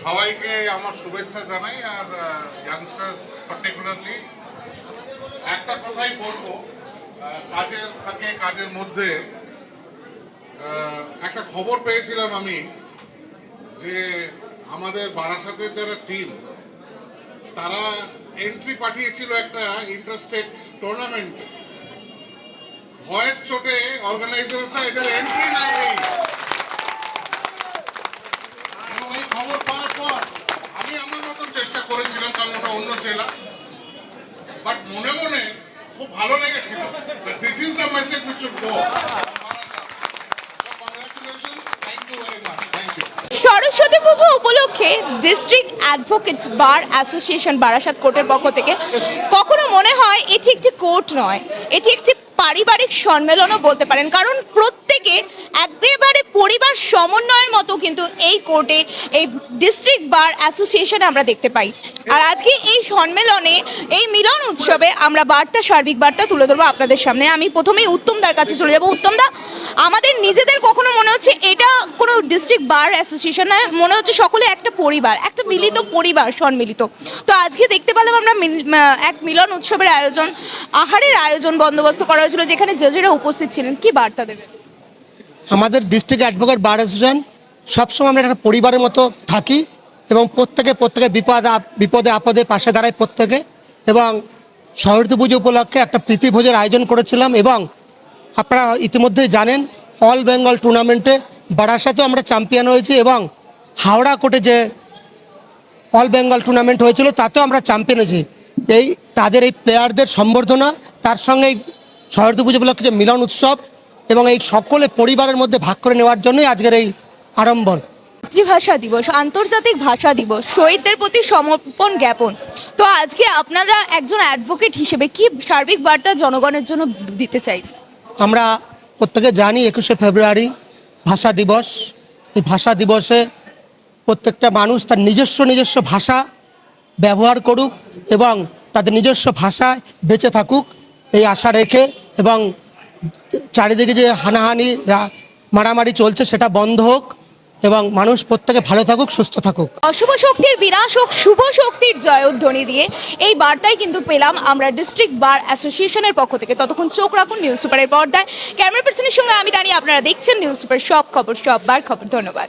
সবাইকে আমার শুভেচ্ছা জানাই আর ইয়াংস্টার্স পার্টিকুলারলি একটা কথাই বলব কাজের থাকে কাজের মধ্যে একটা খবর পেয়েছিলাম আমি যে আমাদের বারাসাতের যারা টিম তারা এন্ট্রি পাঠিয়েছিল একটা ইন্টারস্টেট টুর্নামেন্ট ভয়ের চোটে অর্গানাইজাররা এদের এন্ট্রি নাই এবং এই খবর পাওয়ার পর আমি আমার মতন চেষ্টা করেছিলাম কারণ ওটা অন্য জেলা বাট মনে মনে খুব ভালো লেগেছিল। This is the message which go you you Saraswati Puja উপলক্ষে district advocate bar association Barasat কোর্টের পক্ষ থেকে কখনো মনে হয় এটি একটি কোর্ট নয়। এটি একটি পারিবারিক সম্মেলনও বলতে পারেন। কারণ প্রত্যেকে একেবারে পরিবার সমন্বয়ের মতো কিন্তু এই কোর্টে এই ডিস্ট্রিক্ট বার অ্যাসোসিয়েশন আমরা দেখতে পাই। আর আজকে এই সম্মেলনে, এই মিলন উৎসবে আমরা বার্তা, সার্বিক বার্তা তুলে ধরবো আপনাদের সামনে। আমি প্রথমেই উত্তমদার কাছে চলে যাব। উত্তমদা আমাদের নিজেদের কখনো মনে হচ্ছে এটা কোনো ডিস্ট্রিক্ট বার অ্যাসোসিয়েশন নয়, মনে হচ্ছে সকলে একটা পরিবার, একটা মিলিত পরিবার, সম্মিলিত। তো আজকে দেখতে পেলাম আমরা এক মিলন উৎসবের আয়োজন, আহারের আয়োজন বন্দোবস্ত করা হয়েছিল, যেখানে জজেরা উপস্থিত ছিলেন। কি বার্তা দেবেন? আমাদের ডিস্ট্রিক্ট অ্যাডভোকেট বার অ্যাসোসিয়েশন সবসময় আমরা একটা পরিবারের মতো থাকি এবং প্রত্যেকে প্রত্যেকে বিপদ বিপদে আপদে পাশে দাঁড়ায় প্রত্যেকে এবং সরস্বতী পুজো উপলক্ষে একটা প্রীতি ভোজের আয়োজন করেছিলাম এবং আপনারা ইতিমধ্যেই জানেন অল বেঙ্গল টুর্নামেন্টে বারাসাতেও আমরা চ্যাম্পিয়ন হয়েছি এবং হাওড়া কোর্টে যে অল বেঙ্গল টুর্নামেন্ট হয়েছিল, তাতেও আমরা চ্যাম্পিয়ন হয়েছি। এই, তাদের এই প্লেয়ারদের সম্বর্ধনা, তার সঙ্গে এই সরস্বতী পুজো উপলক্ষে যে মিলন উৎসব এবং এই সকলে পরিবারের মধ্যে ভাগ করে নেওয়ার জন্যই আজকের এই আড়ম্বর মাতৃভাষা দিবস আন্তর্জাতিক ভাষা দিবস শহীদদের প্রতি সমর্পণ জ্ঞাপন। তো আজকে আপনারা একজন অ্যাডভোকেট হিসেবে কি সার্বিক বার্তা জনগণের জন্য দিতে চাই? আমরা প্রত্যেকে জানি একুশে ফেব্রুয়ারি ভাষা দিবস। এই ভাষা দিবসে প্রত্যেকটা মানুষ তার নিজস্ব নিজস্ব ভাষা ব্যবহার করুক এবং তাদের নিজস্ব ভাষায় বেঁচে থাকুক এই আশা রেখে এবং চারিদিকে যে হানাহানি মারামারি চলছে, সেটা বন্ধ হোক এবং মানুষ প্রত্যেকে ভালো থাকুক, সুস্থ থাকুক। অশুভ শক্তির বিনাশ হোক, শুভ শক্তির জয়ধ্বনি দিয়ে এই বার্তাই কিন্তু পেলাম আমরা ডিস্ট্রিক্ট বার অ্যাসোসিয়েশনের পক্ষ থেকে। ততক্ষণ চোখ রাখুন নিউজ সুপারের পর্দায়। ক্যামেরা পার্সনের সঙ্গে আমি দাঁড়িয়ে আপনারা দেখছেন নিউজ সুপার সব খবর সব বার খবর। ধন্যবাদ।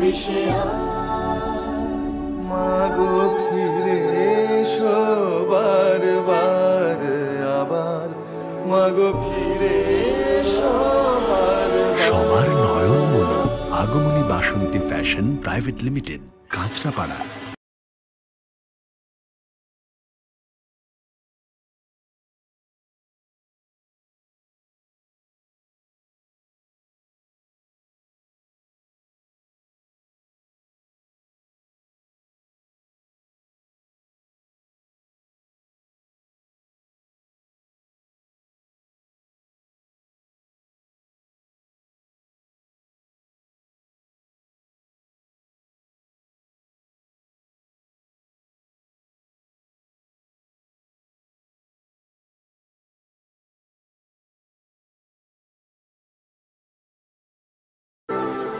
মিশে মাগো ফিরে এসো বারবার আবার। মাগো ফিরে এসো সবার নয়ন মন Agamani Basanti fashion private limited Kanchrapara.